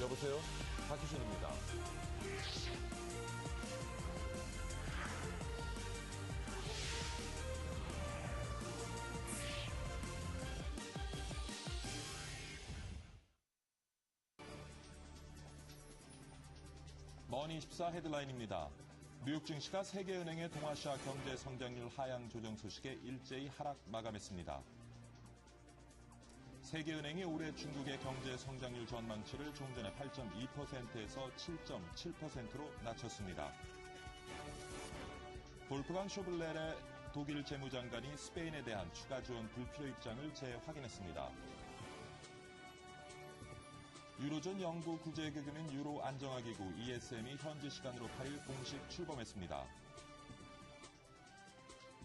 여보세요? 박희준입니다. 머니24 헤드라인입니다. 뉴욕 증시가 세계은행의 동아시아 경제 성장률 하향 조정 소식에 일제히 하락 마감했습니다. 세계은행이 올해 중국의 경제 성장률 전망치를 좀 전에 8.2%에서 7.7%로 낮췄습니다. 볼프강 쇼블레의 독일 재무장관이 스페인에 대한 추가 지원 불필요 입장을 재확인했습니다. 유로존 영구 구제개그민 유로 안정화기구 ESM이 현지 시간으로 8일 공식 출범했습니다.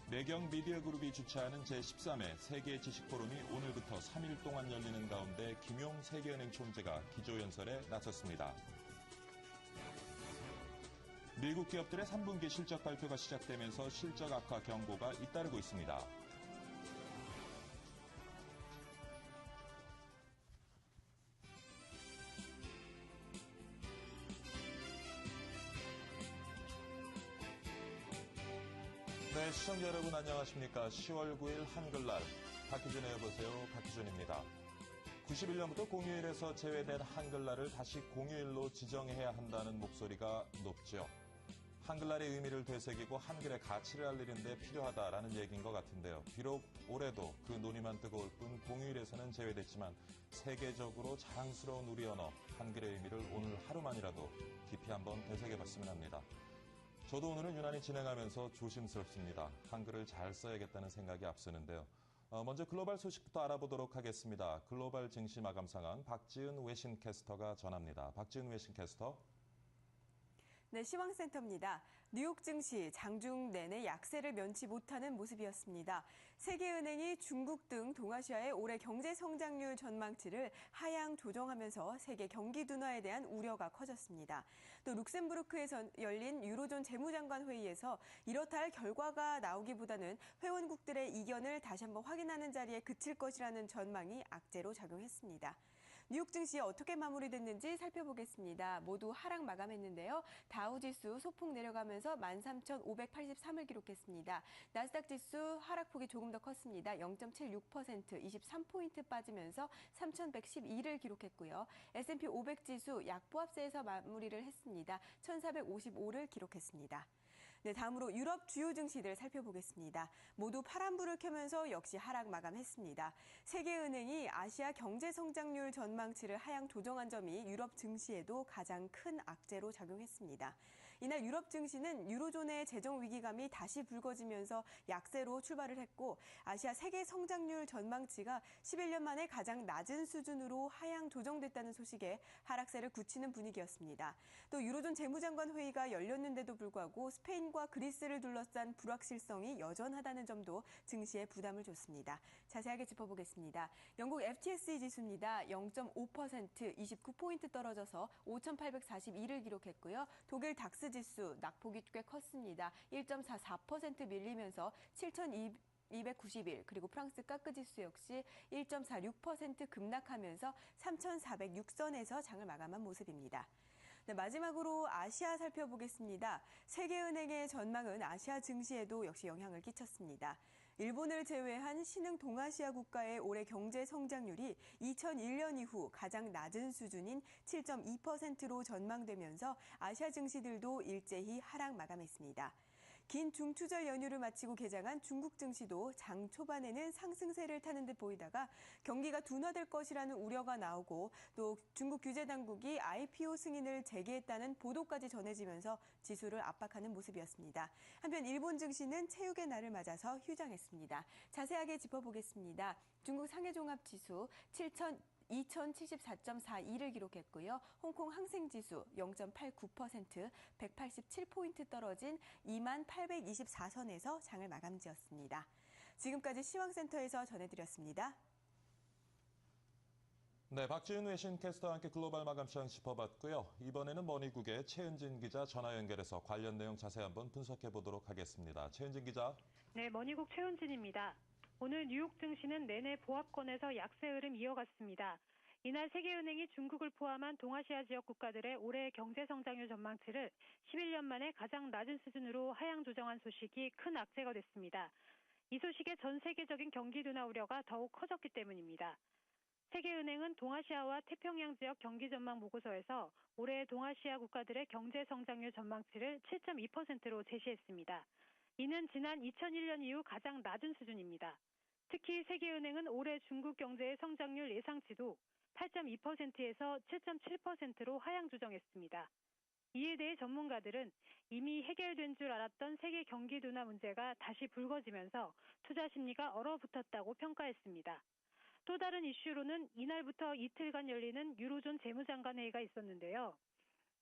매경 미디어 그룹이 주최하는 제13회 세계 지식 포럼이 오늘부터 3일 동안 열리는 가운데 김용 세계은행 총재가 기조연설에 나섰습니다. 미국 기업들의 3분기 실적 발표가 시작되면서 실적 악화 경고가 잇따르고 있습니다. 안녕하십니까. 10월 9일 한글날 박희준의 여보세요. 박희준입니다. 91년부터 공휴일에서 제외된 한글날을 다시 공휴일로 지정해야 한다는 목소리가 높죠. 한글날의 의미를 되새기고 한글의 가치를 알리는 데 필요하다라는 얘기인 것 같은데요. 비록 올해도 그 논의만 뜨거울 뿐 공휴일에서는 제외됐지만 세계적으로 자랑스러운 우리 언어 한글의 의미를 오늘 하루만이라도 깊이 한번 되새겨봤으면 합니다. 저도 오늘은 유난히 진행하면서 조심스럽습니다. 한글을 잘 써야겠다는 생각이 앞서는데요. 어, 먼저 글로벌 소식부터 알아보도록 하겠습니다. 글로벌 증시 마감 상황 박지은 외신 캐스터가 전합니다. 박지은 외신 캐스터. 네, 시황센터입니다. 뉴욕 증시 장중 내내 약세를 면치 못하는 모습이었습니다. 세계은행이 중국 등 동아시아의 올해 경제 성장률 전망치를 하향 조정하면서 세계 경기 둔화에 대한 우려가 커졌습니다. 또 룩셈부르크에서 열린 유로존 재무장관 회의에서 이렇다 할 결과가 나오기보다는 회원국들의 이견을 다시 한번 확인하는 자리에 그칠 것이라는 전망이 악재로 작용했습니다. 뉴욕 증시 어떻게 마무리됐는지 살펴보겠습니다. 모두 하락 마감했는데요. 다우 지수 소폭 내려가면서 13,583을 기록했습니다. 나스닥 지수 하락폭이 조금 더 컸습니다. 0.76% 23포인트 빠지면서 3,112를 기록했고요. S&P 500 지수 약보합세에서 마무리를 했습니다. 1,455를 기록했습니다. 네, 다음으로 유럽 주요 증시들 살펴보겠습니다. 모두 파란불을 켜면서 역시 하락 마감했습니다. 세계은행이 아시아 경제 성장률 전망치를 하향 조정한 점이 유럽 증시에도 가장 큰 악재로 작용했습니다. 이날 유럽 증시는 유로존의 재정 위기감이 다시 불거지면서 약세로 출발을 했고 아시아 세계 성장률 전망치가 11년 만에 가장 낮은 수준으로 하향 조정됐다는 소식에 하락세를 굳히는 분위기였습니다. 또 유로존 재무장관 회의가 열렸는데도 불구하고 스페인과 그리스를 둘러싼 불확실성이 여전하다는 점도 증시에 부담을 줬습니다. 자세하게 짚어보겠습니다. 영국 FTSE 지수입니다. 0.5% 29포인트 떨어져서 5,842를 기록했고요. 독일 닥스 지수 낙폭이 꽤 컸습니다. 1.44% 밀리면서 7,200 291 그리고 프랑스 까크 지수 역시 1.46% 급락하면서 3,406선에서 장을 마감한 모습입니다. 네, 마지막으로 아시아 살펴보겠습니다. 세계은행의 전망은 아시아 증시에도 역시 영향을 끼쳤습니다. 일본을 제외한 신흥 동아시아 국가의 올해 경제 성장률이 2001년 이후 가장 낮은 수준인 7.2%로 전망되면서 아시아 증시들도 일제히 하락 마감했습니다. 긴 중추절 연휴를 마치고 개장한 중국 증시도 장 초반에는 상승세를 타는 듯 보이다가 경기가 둔화될 것이라는 우려가 나오고 또 중국 규제 당국이 IPO 승인을 재개했다는 보도까지 전해지면서 지수를 압박하는 모습이었습니다. 한편 일본 증시는 체육의 날을 맞아서 휴장했습니다. 자세하게 짚어보겠습니다. 중국 상해종합지수 7천 2074.42를 기록했고요. 홍콩 항생지수 0.89% 187포인트 떨어진 2824선에서 장을 마감 지었습니다. 지금까지 시황센터에서 전해드렸습니다. 네, 박지은 외신 캐스터와 함께 글로벌 마감 시황 짚어봤고요. 이번에는 머니국의 최은진 기자 전화 연결해서 관련 내용 자세히 한번 분석해 보도록 하겠습니다. 최은진 기자. 네, 머니국 최은진입니다. 오늘 뉴욕 증시는 내내 보합권에서 약세 흐름 이어갔습니다. 이날 세계은행이 중국을 포함한 동아시아 지역 국가들의 올해 경제 성장률 전망치를 11년 만에 가장 낮은 수준으로 하향 조정한 소식이 큰 악재가 됐습니다. 이 소식에 전 세계적인 경기 둔화 우려가 더욱 커졌기 때문입니다. 세계은행은 동아시아와 태평양 지역 경기 전망 보고서에서 올해 동아시아 국가들의 경제 성장률 전망치를 7.2%로 제시했습니다. 이는 지난 2001년 이후 가장 낮은 수준입니다. 특히 세계은행은 올해 중국 경제의 성장률 예상치도 8.2%에서 7.7%로 하향 조정했습니다. 이에 대해 전문가들은 이미 해결된 줄 알았던 세계 경기 둔화 문제가 다시 불거지면서 투자 심리가 얼어붙었다고 평가했습니다. 또 다른 이슈로는 이날부터 이틀간 열리는 유로존 재무장관 회의가 있었는데요.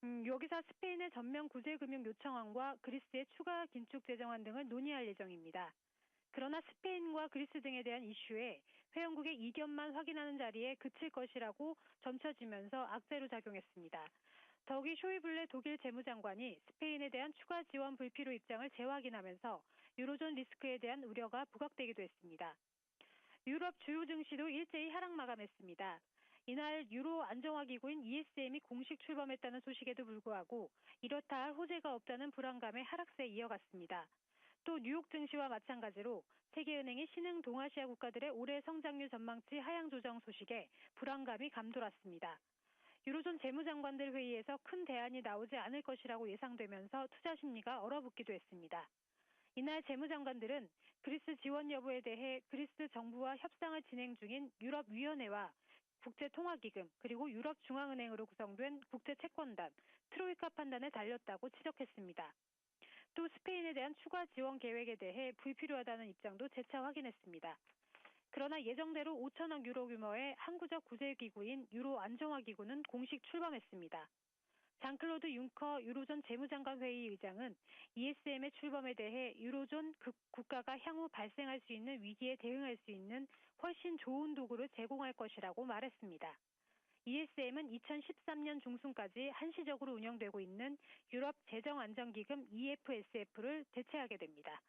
음, 여기서 스페인의 전면 구제 금융 요청안과 그리스의 추가 긴축 재정안 등을 논의할 예정입니다. 그러나 스페인과 그리스 등에 대한 이슈에 회원국의 이견만 확인하는 자리에 그칠 것이라고 점쳐지면서 악재로 작용했습니다. 더욱이 쇼이블레 독일 재무장관이 스페인에 대한 추가 지원 불필요 입장을 재확인하면서 유로존 리스크에 대한 우려가 부각되기도 했습니다. 유럽 주요 증시도 일제히 하락 마감했습니다. 이날 유로 안정화 기구인 ESM이 공식 출범했다는 소식에도 불구하고 이렇다 할 호재가 없다는 불안감에 하락세 이어갔습니다. 또 뉴욕 증시와 마찬가지로 세계은행이 신흥 동아시아 국가들의 올해 성장률 전망치 하향 조정 소식에 불안감이 감돌았습니다. 유로존 재무장관들 회의에서 큰 대안이 나오지 않을 것이라고 예상되면서 투자 심리가 얼어붙기도 했습니다. 이날 재무장관들은 그리스 지원 여부에 대해 그리스 정부와 협상을 진행 중인 유럽위원회와 국제통화기금 그리고 유럽중앙은행으로 구성된 국제채권단 트로이카 판단에 달렸다고 지적했습니다. 또 스페인에 대한 추가 지원 계획에 대해 불필요하다는 입장도 재차 확인했습니다. 그러나 예정대로 5천억 유로 규모의 항구적 구제기구인 유로 안정화기구는 공식 출범했습니다. 장클로드 융커 유로존 재무장관 회의 의장은 ESM의 출범에 대해 유로존 국가가 향후 발생할 수 있는 위기에 대응할 수 있는 훨씬 좋은 도구를 제공할 것이라고 말했습니다. ESM은 2013년 중순까지 한시적으로 운영되고 있는 유럽 재정안정기금 EFSF를 대체하게 됩니다.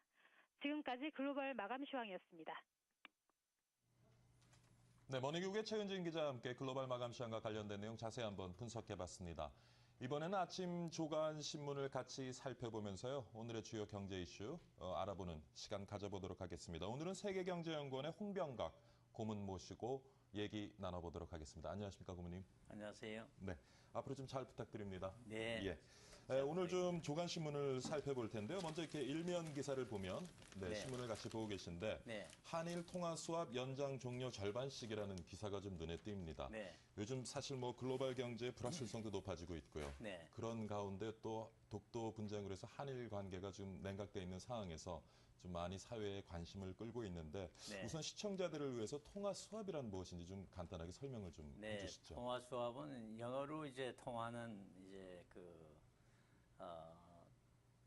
지금까지 글로벌 마감 시황이었습니다. 네, 머니국의 최은진 기자와 함께 글로벌 마감 시황과 관련된 내용 자세히 한번 분석해봤습니다. 이번에는 아침 조간 신문을 같이 살펴보면서요. 오늘의 주요 경제 이슈 어, 알아보는 시간 가져보도록 하겠습니다. 오늘은 세계경제연구원의 홍병각 고문 모시고 얘기 나눠보도록 하겠습니다. 안녕하십니까, 고문님? 안녕하세요. 네, 앞으로 좀 잘 부탁드립니다. 네. 예. 에, 오늘 좀 조간 신문을 살펴볼 텐데요. 먼저 이렇게 일면 기사를 보면 네, 네. 신문을 같이 보고 계신데 네. 한일 통화 수합 연장 종료 절반씩이라는 기사가 좀 눈에 띕니다. 네. 요즘 사실 뭐 글로벌 경제의 불확실성도 높아지고 있고요. 네. 그런 가운데 또 독도 분쟁으로 해서 한일 관계가 좀 냉각돼 있는 상황에서 좀 많이 사회의 관심을 끌고 있는데 네. 우선 시청자들을 위해서 통화 수합이란 무엇인지 좀 간단하게 설명을 좀 네. 해주시죠. 통화 수합은 영어로 이제 통화는 이제 그 어,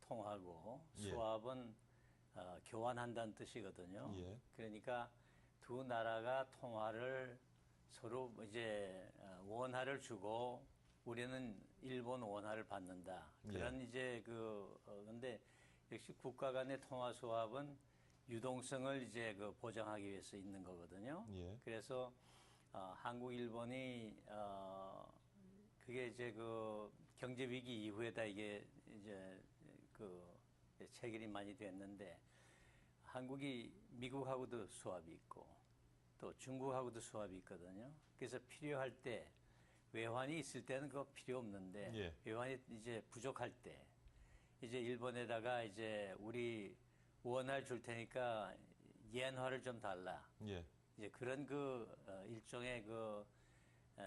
통하고 예. 수합은 어, 교환한다는 뜻이거든요. 예. 그러니까 두 나라가 통화를 서로 이제 어, 원화를 주고 우리는 일본 원화를 받는다. 예. 그런 이제 그 어, 근데 역시 국가 간의 통화 수합은 유동성을 이제 그 보장하기 위해서 있는 거거든요. 예. 그래서 어, 한국, 일본이 어, 그게 이제 그 경제 위기 이후에다 이게 이제 그 체결이 많이 됐는데 한국이 미국하고도 수합이 있고 또 중국하고도 수합이 있거든요. 그래서 필요할 때 외환이 있을 때는 그거 필요 없는데 예. 외환이 이제 부족할 때 이제 일본에다가 이제 우리 원화를 줄 테니까 엔화를 좀 달라. 예. 이제 그런 그 어, 일종의 그, 에,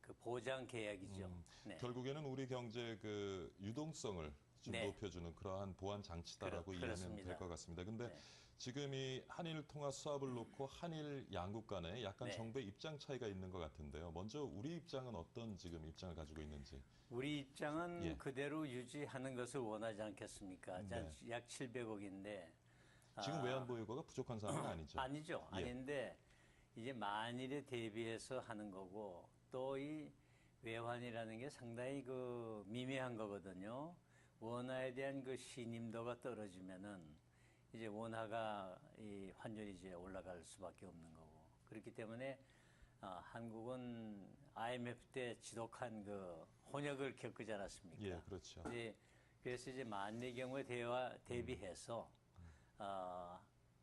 그 보장 계약이죠. 네. 음, 결국에는 우리 경제 그 유동성을 좀 네. 높여주는 그러한 보완 장치다라고 그렇- 이해하면. 될 것 같습니다. 근데 네. 지금 이 한일 통화 수합을 놓고 한일 양국 간에 약간 네. 정부의 입장 차이가 있는 것 같은데요. 먼저 우리 입장은 어떤 지금 입장을 가지고 있는지. 우리 입장은 예. 그대로 유지하는 것을 원하지 않겠습니까? 네. 약 700억인데 지금 아, 외환 보유고가 부족한 상황은 아니죠. 아니죠. 예. 아닌데 이제 만일에 대비해서 하는 거고 또 이 외환이라는 게 상당히 그 미미한 거거든요. 원화에 대한 그 신임도가 떨어지면은 이제 원화가 이 환율이 이제 올라갈 수밖에 없는 거고 그렇기 때문에 어, 한국은 IMF 때 지독한 그 혼역을 겪지 않았습니까? 예, 그렇죠. 이제 그래서 이제 만일 경우에 대와 대비해서 어,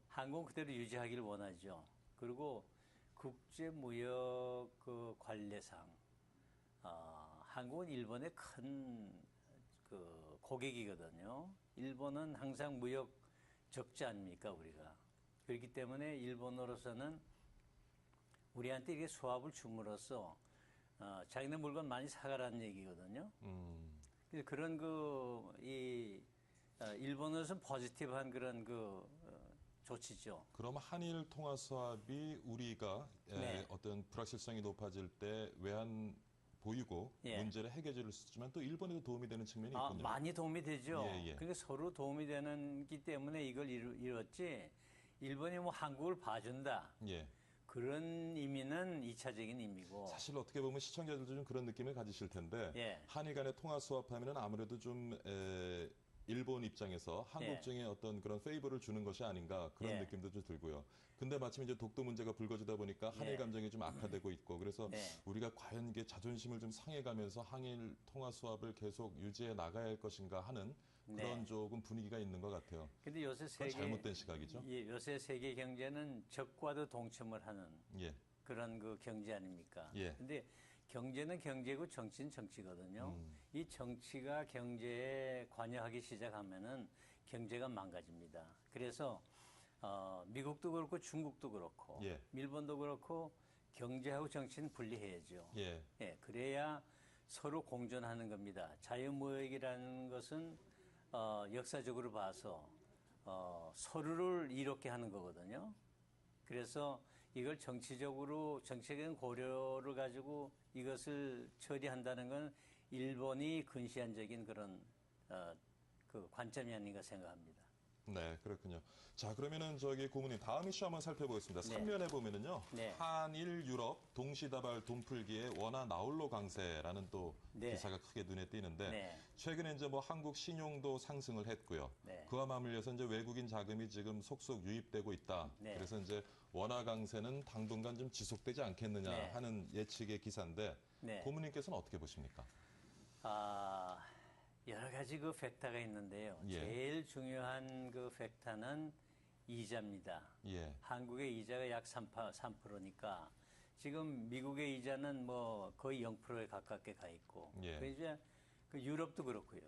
한국은 그대로 유지하기를 원하죠. 그리고 국제 무역 그 관례상 어, 한국은 일본의 큰 그 고객이거든요. 일본은 항상 무역 적자 아닙니까 우리가 그렇기 때문에 일본으로서는 우리한테 이게 수합을 줌으로써 어, 자기네 물건 많이 사가라는 얘기거든요. 음, 그래서 그런 그, 이, 어, 일본으로서는 포지티브한 그런 그, 어, 조치죠. 그럼 한일 통화 수합이 우리가 에, 네. 어떤 불확실성이 높아질 때 외환 보이고 예. 문제를 해결할 수 있지만 또 일본에도 도움이 되는 측면이 아, 있군요. 많이 도움이 되죠. 예, 예. 그러니까 서로 도움이 되는기 때문에 이걸 이뤘지, 일본이 뭐 한국을 봐준다. 예. 그런 의미는 이차적인 의미고. 사실 어떻게 보면 시청자들도 좀 그런 느낌을 가지실 텐데 예. 한일 간의 통화 수합하면은 아무래도 좀 에, 일본 입장에서 한국 예. 쪽에 어떤 그런 페이버를 주는 것이 아닌가 그런 예. 느낌도 좀 들고요. 근데 마침 이제 독도 문제가 불거지다 보니까 한일 예. 감정이 좀 악화되고 있고 그래서 예. 우리가 과연 이게 자존심을 좀 상해가면서 한일 통화 수합을 계속 유지해 나가야 할 것인가 하는 그런 네. 조금 분위기가 있는 것 같아요. 근데 요새 세계. 잘못된 시각이죠. 예, 요새 세계 경제는 적과도 동침을 하는 예, 그런 그 경제 아닙니까? 예. 근데 경제는 경제고 정치는 정치거든요. 음. 이 정치가 경제에 관여하기 시작하면은 경제가 망가집니다. 그래서 어, 미국도 그렇고 중국도 그렇고 예. 일본도 그렇고 경제하고 정치는 분리해야죠. 예, 예, 그래야 서로 공존하는 겁니다. 자유무역이라는 것은 어, 역사적으로 봐서 어, 서로를 이롭게 하는 거거든요. 그래서 이걸 정치적으로 정치적인 고려를 가지고 이것을 처리한다는 건 일본이 근시안적인 그런 어, 그 관점이 아닌가 생각합니다. 네, 그렇군요. 자, 그러면은 저기 고문님 다음 이슈 한번 살펴보겠습니다. 네. 3면에 보면은요. 네. 한일 유럽 동시다발 돈풀기의 원화 나홀로 강세라는 또 네. 기사가 크게 눈에 띄는데 네. 최근에 이제 뭐 한국 신용도 상승을 했고요. 네. 그와 맞물려서 이제 외국인 자금이 지금 속속 유입되고 있다. 네. 그래서 이제 원화 강세는 당분간 좀 지속되지 않겠느냐 네. 하는 예측의 기사인데 네. 고문님께서는 어떻게 보십니까? 아, 여러 가지 그 팩터가 있는데요. 예. 제일 중요한 그 팩터는 이자입니다. 예. 한국의 이자가 약 3%, 3%니까 지금 미국의 이자는 뭐 거의 0%에 가깝게 가 있고 예. 그 이제 그 유럽도 그렇고요.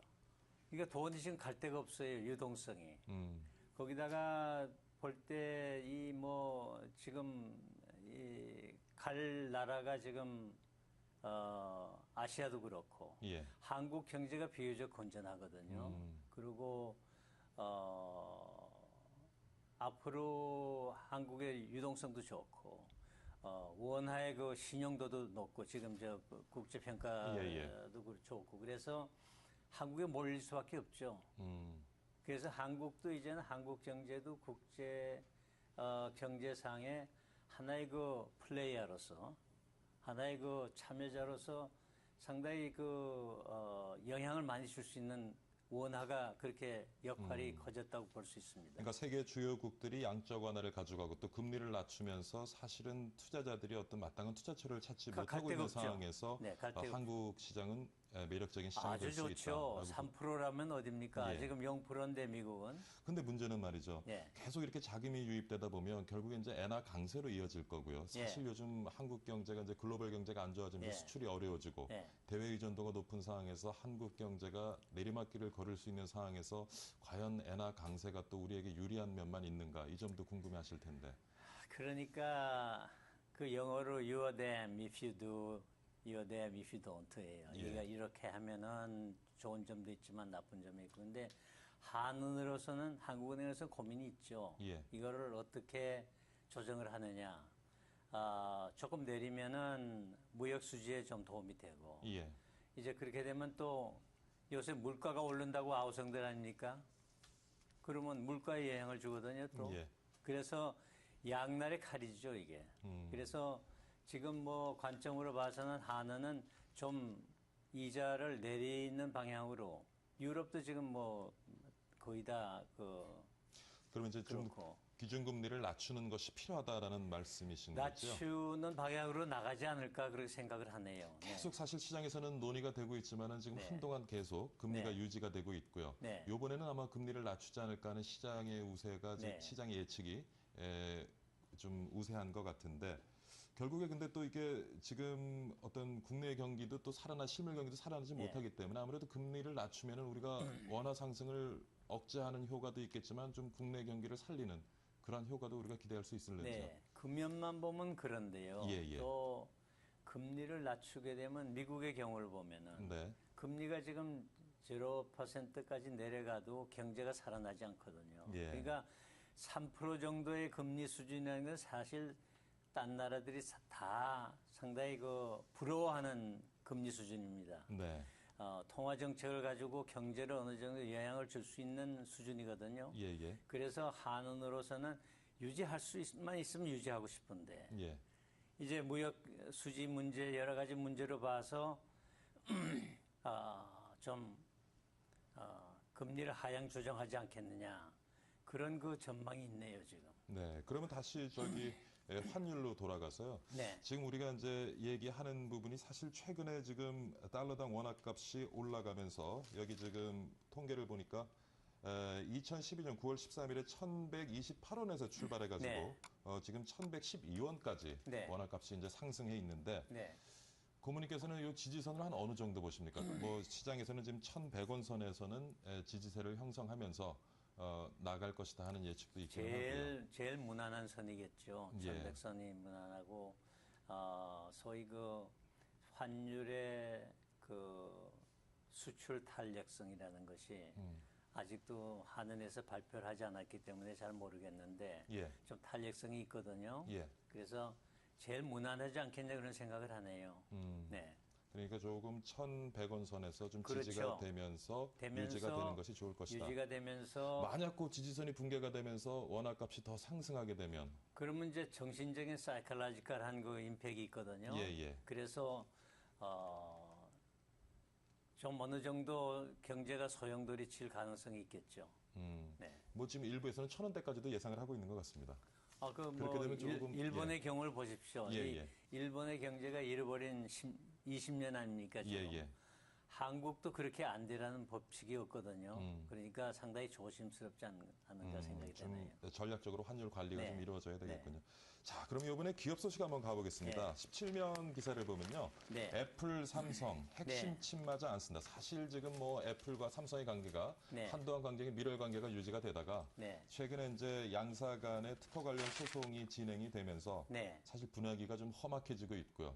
그러니까 돈이 지금 갈 데가 없어요. 유동성이. 음. 거기다가 볼때이뭐 지금 이 갈 나라가 지금 어 아시아도 그렇고 예. 한국 경제가 비교적 건전하거든요. 음. 그리고 어 앞으로 한국의 유동성도 좋고 어 원화의 그 신용도도 높고 지금 저그 국제 평가도 예, 예. 좋고 그래서 한국에 몰릴 수밖에 없죠. 음. 그래서 한국도 이제는 한국 경제도 국제 어, 경제상의 하나의 그 플레이어로서 하나의 그 참여자로서 상당히 그 어, 영향을 많이 줄 수 있는 원화가 그렇게 역할이 커졌다고 볼 수 있습니다. 그러니까 세계 주요국들이 양적 완화를 가져가고 또 금리를 낮추면서 사실은 투자자들이 어떤 마땅한 투자처를 찾지 못하고 있는 없죠. 상황에서 네, 갈 어, 한국 시장은 에, 매력적인 시장이 아주 될수 좋죠. 있다. 3%라면 어딥니까? 예. 지금 0%인데 미국은. 근데 문제는 말이죠. 예. 계속 이렇게 자금이 유입되다 보면 결국에 이제 엔화 강세로 이어질 거고요. 예. 사실 요즘 한국 경제가 이제 글로벌 경제가 안 좋아지면서 예. 수출이 어려워지고 예. 대외 의존도가 높은 상황에서 한국 경제가 내리막길을 걸을 수 있는 상황에서 과연 엔화 강세가 또 우리에게 유리한 면만 있는가 이 점도 궁금해하실 텐데. 그러니까 그 영어로 you are damn if you do, you are damn if you don't예요. 예. 이가 이렇게 하면은 좋은 점도 있지만 나쁜 점이 있고 근데 한은으로서는 한국은행에서 고민이 있죠. 예. 이거를 어떻게 조정을 하느냐. 아, 조금 내리면은 무역 수지에 좀 도움이 되고 예. 이제 그렇게 되면 또 요새 물가가 오른다고 아우성들 아닙니까? 그러면 물가에 영향을 주거든요, 또. 예. 그래서 양날의 칼이죠, 이게. 음. 그래서 지금 뭐 관점으로 봐서는 한은은 좀 이자를 내리는 방향으로 유럽도 지금 뭐 거의 다그 그러면 이제 좀 그렇고 기준금리를 낮추는 것이 필요하다라는 말씀이신 거죠? 낮추는 방향으로 나가지 않을까 그렇게 생각을 하네요. 네. 계속 사실 시장에서는 논의가 되고 있지만은 지금 네. 한동안 계속 금리가 네. 유지가 되고 있고요. 네. 요번에는 아마 금리를 낮추지 않을까 하는 시장의 우세가 네. 시장의 예측이 에, 좀 우세한 것 같은데 결국에 근데 또 이게 지금 어떤 국내 경기도 또 살아나 실물 경기도 살아나지 네. 못하기 때문에 아무래도 금리를 낮추면은 우리가 원화 상승을 억제하는 효과도 있겠지만 좀 국내 경기를 살리는 그런 효과도 우리가 기대할 수 있을는지요? 네, 금연만 보면 그런데요. 예, 예. 또 금리를 낮추게 되면 미국의 경우를 보면은 네. 금리가 지금 0%까지 내려가도 경제가 살아나지 않거든요. 예. 그러니까 3% 정도의 금리 수준이라는 건 사실 딴 나라들이 사- 다 상당히 그 부러워하는 금리 수준입니다. 네. 어, 통화 정책을 가지고 경제를 어느 정도 영향을 줄 수 있는 수준이거든요. 예, 예. 그래서 한은으로서는 유지할 수만 있으면 유지하고 싶은데 예. 이제 무역 수지 문제 여러 가지 문제로 봐서 아, 좀 어, 금리를 하향 조정하지 않겠느냐 그런 그 전망이 있네요 지금. 네. 그러면 다시 저기 예, 환율로 돌아가서요. 네. 지금 우리가 이제 얘기하는 부분이 사실 최근에 지금 달러당 원화값이 올라가면서 여기 지금 통계를 보니까 2012년 9월 13일에 1,128원에서 출발해가지고 네. 어, 지금 1,112원까지 네. 원화값이 이제 상승해 있는데 네. 고모님께서는 이 지지선을 한 어느 정도 보십니까? 뭐 시장에서는 지금 1,100원 선에서는 에, 지지세를 형성하면서 어, 나갈 것이다 하는 예측도 있긴 하고요. 제일 제일 무난한 선이겠죠. 예. 천백선이 무난하고 어, 소위 그 환율의 그 수출 탄력성이라는 것이 음. 아직도 한은에서 발표를 하지 않았기 때문에 잘 모르겠는데 예, 좀 탄력성이 있거든요. 예. 그래서 제일 무난하지 않겠냐 그런 생각을 하네요. 음. 네. 그러니까 조금 1,100원 선에서 좀 그렇죠. 지지가 되면서, 되면서 유지가 되는 것이 좋을 것이다. 유지가 되면서 만약 그 지지선이 붕괴가 되면서 원화 값이 더 상승하게 되면 그러면 이제 정신적인 사이클라지컬한 그 임팩이 있거든요. 예, 예. 그래서 어, 좀 어느 정도 경제가 소용돌이 칠 가능성이 있겠죠. 음, 네. 뭐 지금 일부에서는 천 원대까지도 예상을 하고 있는 것 같습니다. 아, 그 그렇게 뭐 되면 조금, 일 본의 경우를 보십시오. 예, 이 예. 일본의 경제가 잃어버린 20년 아닙니까? 예, 지금. 예. 한국도 그렇게 안 되라는 법칙이 없거든요. 음. 그러니까 상당히 조심스럽지 않, 않은가 음, 생각이 좀 드네요. 전략적으로 환율 관리가 네. 좀 이루어져야 되겠군요. 자, 그럼 이번에 기업 소식 한번 가보겠습니다. 네. 17면 기사를 보면요. 네. 애플, 삼성 핵심 네. 침마자 안 쓴다. 사실 지금 뭐 애플과 삼성의 관계가 네. 한동안 관계가 밀월 관계가 유지가 되다가 네. 최근에 이제 양사 간의 특허 관련 소송이 진행이 되면서 네. 사실 분위기가 좀 험악해지고 있고요.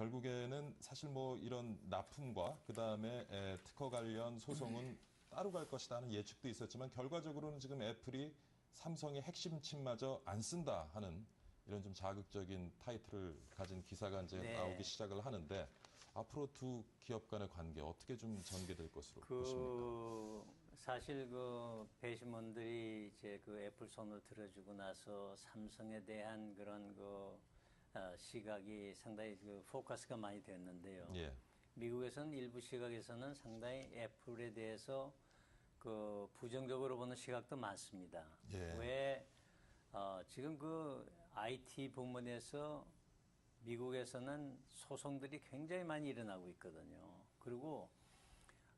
네. 결국에는 사실 뭐 이런 납품과 그 다음에 특허 관련 소송은 따로 갈 것이다 하는 예측도 있었지만 결과적으로는 지금 애플이 삼성의 핵심 침마저 안 쓴다 하는 이런 좀 자극적인 타이틀을 가진 기사가 이제 네. 나오기 시작을 하는데 앞으로 두 기업 간의 관계 어떻게 좀 전개될 것으로 보십니까? 그 사실 그 배심원들이 이제 그 애플 손을 들어주고 나서 삼성에 대한 그런 그 어, 시각이 상당히 그 포커스가 많이 됐는데요. 예, 미국에서는 일부 시각에서는 상당히 애플에 대해서 그 부정적으로 보는 시각도 많습니다. 예. 왜 어, 지금 그 IT 부문에서 미국에서는 소송들이 굉장히 많이 일어나고 있거든요. 그리고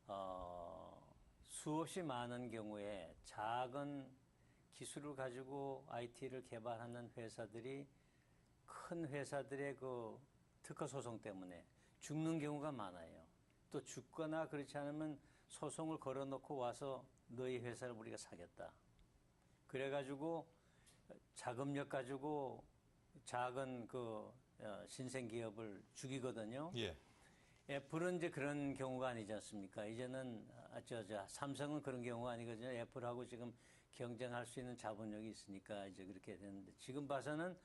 어, 수없이 많은 경우에 작은 기술을 가지고 IT를 개발하는 회사들이 큰 회사들의 그 특허 소송 때문에 죽는 경우가 많아요. 또 죽거나 그렇지 않으면 소송을 걸어놓고 와서 너희 회사를 우리가 사겠다. 그래가지고 자금력 가지고 작은 그 어, 신생 기업을 죽이거든요. 예, 애플은 이제 그런 경우가 아니지 않습니까? 이제는 아, 저, 저 삼성은 그런 경우가 아니거든요. 애플하고 지금 경쟁할 수 있는 자본력이 있으니까 이제 그렇게 되는데 지금 봐서는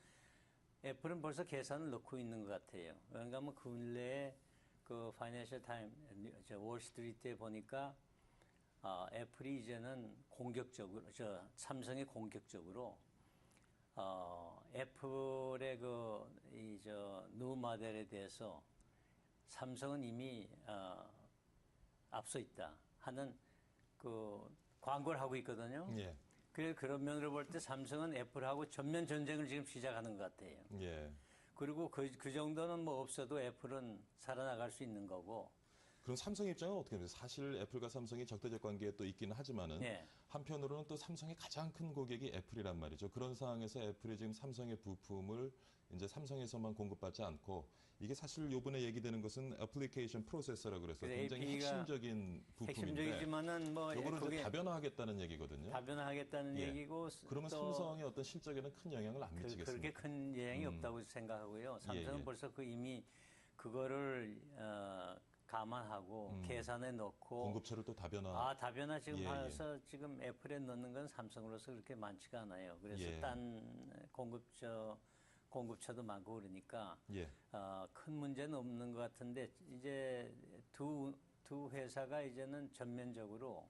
애플은 벌써 계산을 넣고 있는 것 같아요. 그러니까 뭐 근래에 그 파이낸셜 타임, 저 월스트리트에 보니까 아, 애플이 이제는 공격적으로, 저 삼성이 공격적으로 어, 애플의 그, 이, 저, 누 모델에 대해서 삼성은 이미, 어, 앞서 있다 하는 그 광고를 하고 있거든요. 예, 그래 그런 면으로 볼 때 삼성은 애플하고 전면 전쟁을 지금 시작하는 것 같아요. 예. 그리고 그, 그 정도는 뭐 없어도 애플은 살아나갈 수 있는 거고. 그럼 삼성 입장은 어떻게 됩니까? 사실 애플과 삼성이 적대적 관계에 또 있기는 하지만은 예. 한편으로는 또 삼성의 가장 큰 고객이 애플이란 말이죠. 그런 상황에서 애플이 지금 삼성의 부품을 이제 삼성에서만 공급받지 않고 이게 사실 요번에 얘기되는 것은 애플리케이션 프로세서라 그래서 그래서 굉장히 핵심적인 부품인데 핵심적이지만은 뭐 요거는 이제 다변화하겠다는 얘기거든요. 다변화하겠다는 예. 얘기고 그러면 또 삼성의 어떤 실적에는 큰 영향을 안 그, 미치겠습니까? 그렇게 큰 영향이 음. 없다고 생각하고요. 삼성은 예. 벌써 그 이미 그거를 어, 감안하고 음. 계산에 넣고 공급처를 또 다변화. 아 다변화 지금 예, 예. 봐서 지금 애플에 넣는 건 삼성으로서 그렇게 많지가 않아요. 그래서 예. 딴 공급처 공급처도 많고 그러니까 예. 어, 큰 문제는 없는 것 같은데 이제 두, 두 회사가 이제는 전면적으로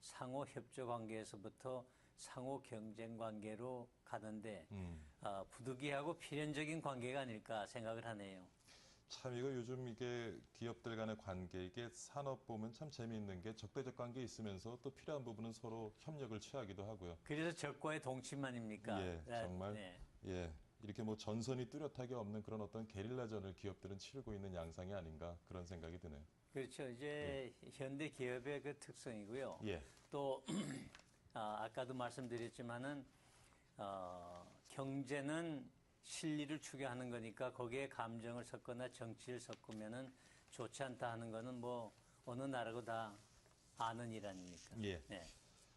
상호 협조 관계에서부터 상호 경쟁 관계로 가는데 음. 어, 부득이하고 필연적인 관계가 아닐까 생각을 하네요. 참 이거 요즘 이게 기업들 간의 관계 이게 산업 보면 참 재미있는 게 적대적 관계 있으면서 또 필요한 부분은 서로 협력을 취하기도 하고요. 그래서 적과의 동침 아닙니까? 예, 아, 정말. 네. 예. 이렇게 뭐 전선이 뚜렷하게 없는 그런 어떤 게릴라전을 기업들은 치르고 있는 양상이 아닌가 그런 생각이 드네요. 그렇죠. 이제 현대 기업의 그 특성이고요. 예. 또 아, 아까도 말씀드렸지만은 어, 경제는 실리를 추구하는 거니까 거기에 감정을 섞거나 정치를 섞으면은 좋지 않다 하는 거는 뭐 어느 나라고 다 아는 일 아닙니까? 예. 네.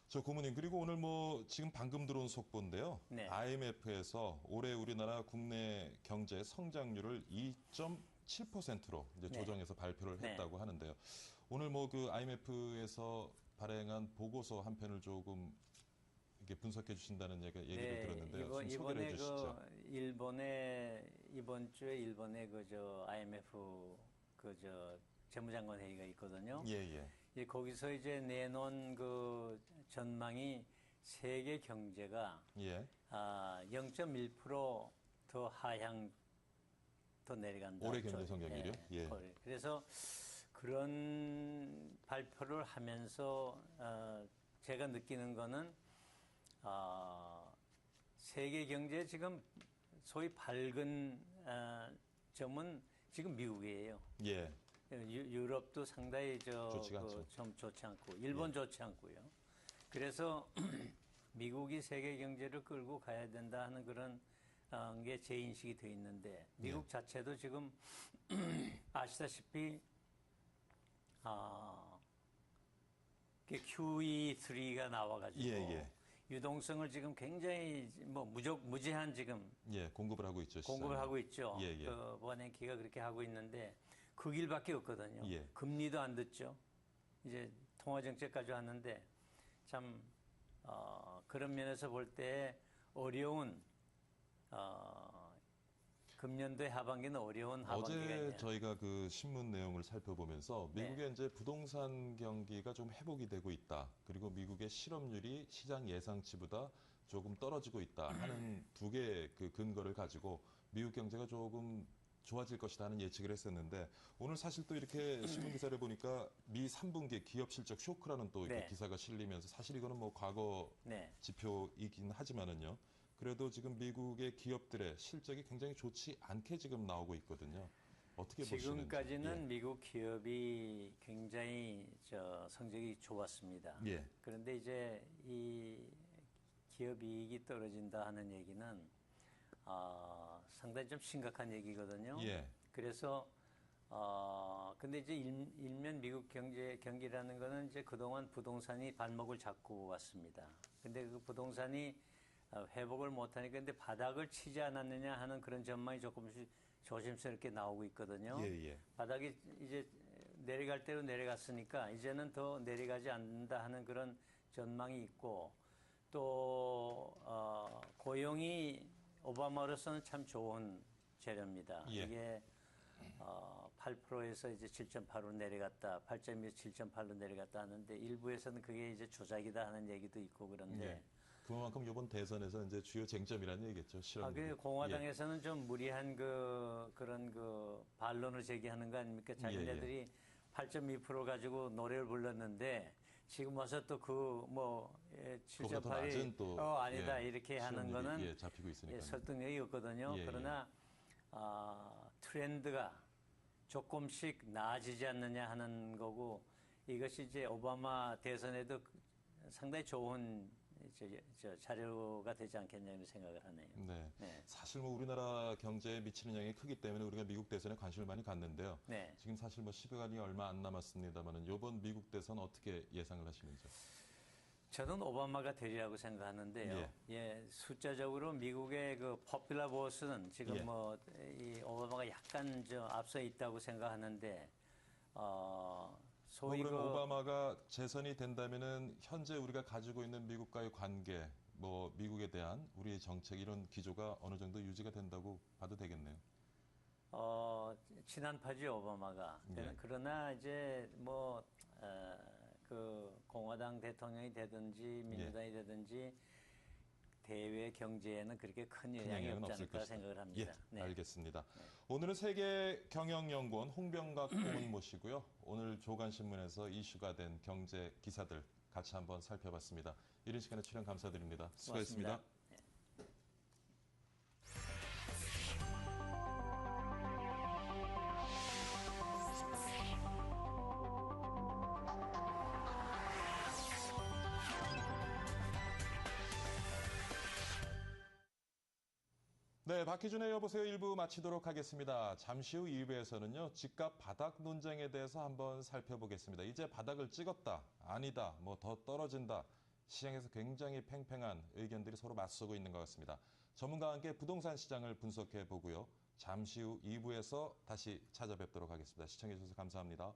저 고모님 그리고 오늘 뭐 지금 방금 들어온 속보인데요. 네. IMF에서 올해 우리나라 국내 경제 성장률을 2.7%로 이제 네. 조정해서 발표를 네. 했다고 하는데요. 오늘 뭐 그 IMF에서 발행한 보고서 한 편을 조금 이게 분석해 주신다는 얘기, 들었는데요. 네, 이번, 좀 소개를 이번에 해 주시죠. 그 일본에 이번 주에 일본에 그저 IMF 그저 재무장관 회의가 있거든요. 예, 예. 예, 거기서 이제 내놓은 그 전망이 세계 경제가 예. 아, 0.1%더 하향 더 내려간다. 올해 경제 성장률이요? 예. 올해. 그래서 그런 발표를 하면서 어, 제가 느끼는 거는 어, 세계 경제 지금 소위 밝은 어, 점은 지금 미국이에요. 예. 유, 유럽도 상당히 저, 좋지가 그, 않죠. 좀 좋지 않고 일본 좋지 않고요. 그래서 미국이 세계 경제를 끌고 가야 된다 하는 그런 어, 게제 인식이 돼 있는데 미국 예. 자체도 지금 아시다시피 아, QE3가 나와가지고 예, 예. 유동성을 지금 굉장히 뭐 무적 무제한 지금 예, 공급을 하고 있죠. 공급을 시장에. 하고 있죠. 예, 예. 그 원행키가 그렇게 하고 있는데 그 길밖에 없거든요. 예. 금리도 안 듣죠. 이제 통화 정책까지 왔는데 참 어, 그런 면에서 볼 때 어려운 어, 금년도의 하반기는 어려운 하반기가 어제 있네요. 저희가 그 신문 내용을 살펴보면서 네. 미국의 이제 부동산 경기가 좀 회복이 되고 있다. 그리고 미국의 실업률이 시장 예상치보다 조금 떨어지고 있다 하는 두 개의 그 근거를 가지고 미국 경제가 조금 좋아질 것이다 하는 예측을 했었는데 오늘 사실 또 이렇게 신문 기사를 보니까 미 3분기 기업 실적 쇼크라는 또 이렇게 네. 기사가 실리면서 사실 이거는 뭐 과거 네. 지표이긴 하지만은요. 그래도 지금 미국의 기업들의 실적이 굉장히 좋지 않게 지금 나오고 있거든요. 어떻게 보시는지. 지금까지는 미국 기업이 굉장히 저 성적이 좋았습니다. 예. 예. 그런데 이제 이 기업 이익이 떨어진다 하는 얘기는 아, 상당히 좀 심각한 얘기거든요. 예. 그래서 어 근데 이제 일, 일면 미국 경제 경기라는 거는 이제 그동안 부동산이 발목을 잡고 왔습니다. 근데 그 부동산이 어, 회복을 못하니까 근데 바닥을 치지 않았느냐 하는 그런 전망이 조금씩 조심스럽게 나오고 있거든요. 예, 예. 바닥이 이제 내려갈 대로 내려갔으니까 이제는 더 내려가지 않는다 하는 그런 전망이 있고 또 어, 고용이 오바마로서는 참 좋은 재료입니다. 예. 이게 어, 8%에서 이제 7.8로 내려갔다, 8.2에서 7.8로 내려갔다 하는데 일부에서는 그게 이제 조작이다 하는 얘기도 있고 그런데 예. 그만큼 이번 대선에서 이제 주요 쟁점이라는 얘기겠죠. 아, 실업률. 그 공화당에서는 좀 무리한 그 그런 그 반론을 제기하는 거 아닙니까? 자기네들이 8.2% 가지고 노래를 불렀는데 지금 와서 또 그뭐 그보다 더 낮은 또어 아니다 예, 이렇게 하는 거는 예, 잡히고 있으니까요. 예, 설득력이 없거든요. 예, 예. 그러나 아, 트렌드가 조금씩 나아지지 않느냐 하는 거고 이것이 이제 오바마 대선에도 상당히 좋은 자료가 되지 않겠냐 이런 생각을 하네요. 네. 네. 사실 뭐 우리나라 경제에 미치는 영향이 크기 때문에 우리가 미국 대선에 관심을 많이 갖는데요. 네. 지금 사실 뭐 10여간이 얼마 안 남았습니다만은 이번 미국 대선 어떻게 예상을 하시는지요? 저는 오바마가 되리라고 생각하는데요. 예. 숫자적으로 미국의 그 포퓰러 보스는 지금 예. 뭐이 오바마가 약간 저 앞서 있다고 생각하는데 어뭐 소위 그 그럼 오바마가 재선이 된다면은 현재 우리가 가지고 있는 미국과의 관계, 뭐 미국에 대한 우리의 정책 이런 기조가 어느 정도 유지가 된다고 봐도 되겠네요. 어, 친한파죠, 오바마가. 예. 그러나 이제 뭐, 어, 그 공화당 대통령이 되든지 민주당이 되든지 대외 경제에는 그렇게 큰큰 영향이 없지 않을까. 생각을 합니다. 예, 알겠습니다. 오늘은 세계 경영연구원 홍병각 고문 모시고요. 오늘 조간신문에서 이슈가 된 경제 기사들 같이 한번 살펴봤습니다. 이런 시간에 출연 감사드립니다. 수고했습니다. 고맙습니다. 박희준의 여보세요 1부 마치도록 하겠습니다. 잠시 후 2부에서는요, 집값 바닥 논쟁에 대해서 한번 살펴보겠습니다. 이제 바닥을 찍었다, 아니다, 뭐 더 떨어진다. 시장에서 굉장히 팽팽한 의견들이 서로 맞서고 있는 것 같습니다. 전문가와 함께 부동산 시장을 분석해 보고요. 잠시 후 2부에서 다시 찾아뵙도록 하겠습니다. 시청해 주셔서 감사합니다.